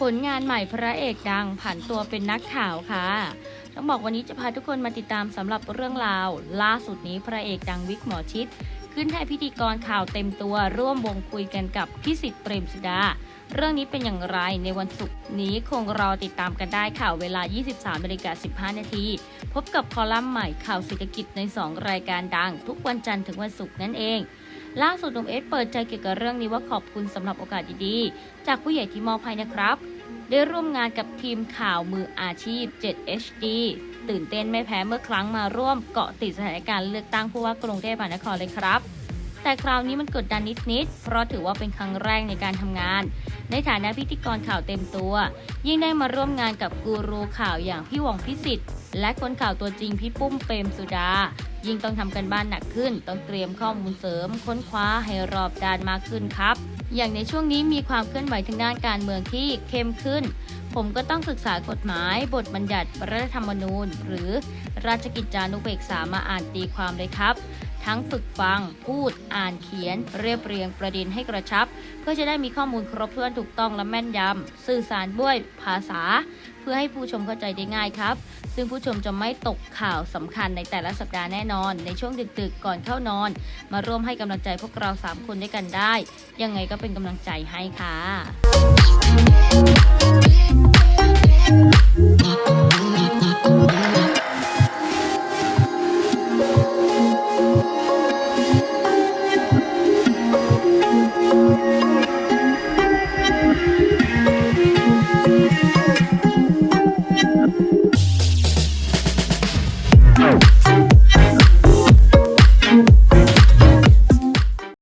ผลงานใหม่พระเอกดังผันตัวเป็นนักข่าวค่ะ ต้องบอกวันนี้จะพาทุกคนมาติดตามสำหรับเรื่องราว ล่าสุดนี้พระเอกดังวิกหมอชิด ขึ้นให้พิธีกรข่าวเต็มตัวร่วมวงคุยกันกับพิสิทธิ์เปรมสุดา เรื่องนี้เป็นอย่างไรในวันศุกร์นี้คงรอติดตามกันได้ข่าวเวลา 23นาฬิกา15 นาที พบกับคอลัมน์ใหม่ข่าวเศรษฐกิจใน 2 รายการดัง ทุกวันจันทร์ถึงวันศุกร์นั่นเอง ล่าสุดหนุ่มเอสเปิดใจเกี่ยวกับเรื่องนี้ว่าขอบคุณสำหรับโอกาสดีๆ จากผู้ใหญ่ที่มอบให้นะครับ ได้ร่วมงานกับทีมข่าวมืออาชีพ 7 HD ตื่นเต้นไม่แพ้เมื่อครั้งมาร่วมเกาะติดสถานการณ์เลือกตั้งผู้ว่ากรุงเทพมหานครเลยครับ แต่คราวนี้มันกดดันนิดๆ เพราะถือว่าเป็นครั้งแรกในการทำงาน ในฐานะพิธีกรข่าวเต็มตัว ยิ่งได้มาร่วมงานกับกูรูข่าวอย่างพี่หว่องพิสิทธิ์และคนข่าวตัวจริงพี่ปุ้มเปรมสุดา ยิ่งต้องทำกันบ้านหนักขึ้น ต้องเตรียมข้อมูลเสริม ค้นคว้าให้รอบด้านมากขึ้นครับ อย่างในช่วงนี้มีความเคลื่อนไหวทางด้านการเมืองที่เข้มขึ้น ผมก็ต้องศึกษากฎหมาย บทบัญญัติรัฐธรรมนูญ หรือราชกิจจานุเบกษามาอ่านตีความเลยครับ ทั้งฝึกฟัง พูด อ่านเขียน เรียบเรียงประเด็นให้กระชับ เพื่อจะได้มีข้อมูลครบถ้วนถูกต้องและแม่นยำสื่อสารด้วยภาษา เพื่อให้ผู้ชมเข้าใจได้ง่ายครับ ซึ่งผู้ชมจะไม่ตกข่าวสำคัญในแต่ละสัปดาห์แน่นอน ในช่วงดึกๆก่อนเข้านอน มาร่วมให้กำลังใจพวกเรา 3 คนด้วยกันได้ ยังไงก็เป็นกำลังใจให้ค่ะ Thank you.